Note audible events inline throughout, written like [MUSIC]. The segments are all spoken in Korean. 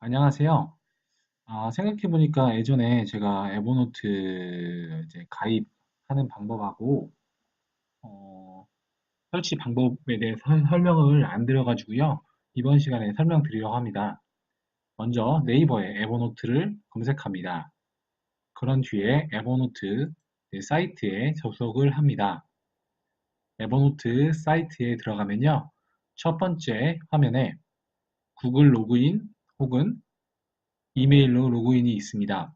안녕하세요. 아, 생각해보니까 예전에 제가 에버노트 이제 가입하는 방법하고 어, 설치 방법에 대해서 설- 설명을 안 드려가지고요. 이번 시간에 설명드리려고 합니다. 먼저 네이버에 에버노트를 검색합니다. 그런 뒤에 에버노트 네, 사이트에 접속을 합니다. 에버노트 사이트에 들어가면요. 첫 번째 화면에 구글 로그인 혹은 이메일로 로그인이 있습니다.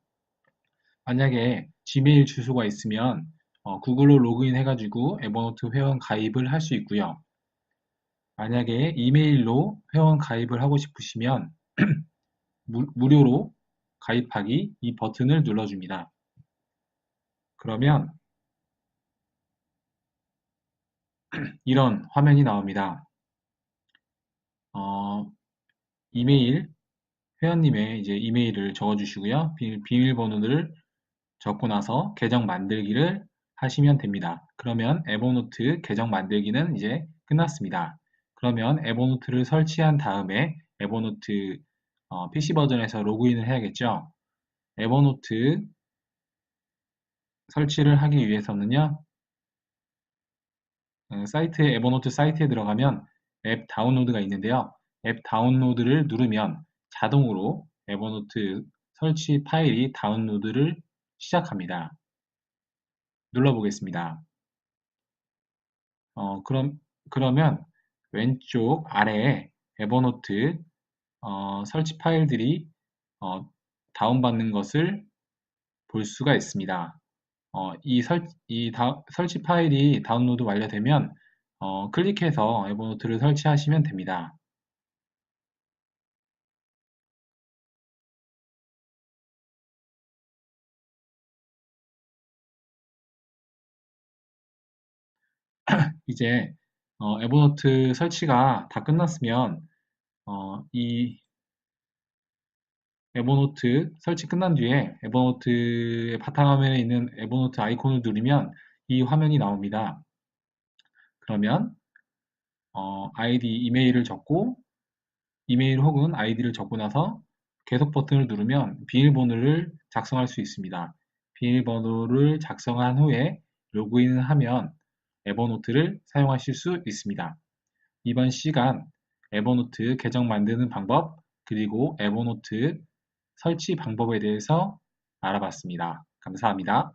만약에 지메일 주소가 있으면 어, 구글로 로그인 해가지고 에버노트 회원 가입을 할 수 있고요. 만약에 이메일로 회원 가입을 하고 싶으시면 [CLEARS THROAT] 무, 무료로 가입하기 이 버튼을 눌러줍니다. 그러면 [CLEARS THROAT] 이런 화면이 나옵니다. 어, 이메일 회원님의 이제 이메일을 적어주시고요. 비밀, 비밀번호를 적고 나서 계정 만들기를 하시면 됩니다. 그러면 에버노트 계정 만들기는 이제 끝났습니다. 그러면 에버노트를 설치한 다음에 에버노트 어, PC 버전에서 로그인을 해야겠죠. 에버노트 설치를 하기 위해서는요. 어, 사이트에 에버노트 사이트에 들어가면 앱 다운로드가 있는데요. 앱 다운로드를 누르면 자동으로 에버노트 설치 파일이 다운로드를 시작합니다. 눌러보겠습니다. 어, 그럼, 그러면 왼쪽 아래에 에버노트 어, 설치 파일들이 어, 다운받는 것을 볼 수가 있습니다. 어, 이, 설, 이 다, 설치 파일이 다운로드 완료되면 어, 클릭해서 에버노트를 설치하시면 됩니다. [CLEARS THROAT] 이제 어, 에버노트 설치가 다 끝났으면 어, 이 에버노트 설치 끝난 뒤에 에버노트의 바탕화면에 있는 에버노트 아이콘을 누르면 이 화면이 나옵니다. 그러면 어, 아이디 이메일을 적고 이메일 혹은 아이디를 적고 나서 계속 버튼을 누르면 비밀번호를 작성할 수 있습니다. 비밀번호를 작성한 후에 로그인을 하면 에버노트를 사용하실 수 있습니다. 이번 시간 에버노트 계정 만드는 방법 그리고 에버노트 설치 방법에 대해서 알아봤습니다. 감사합니다.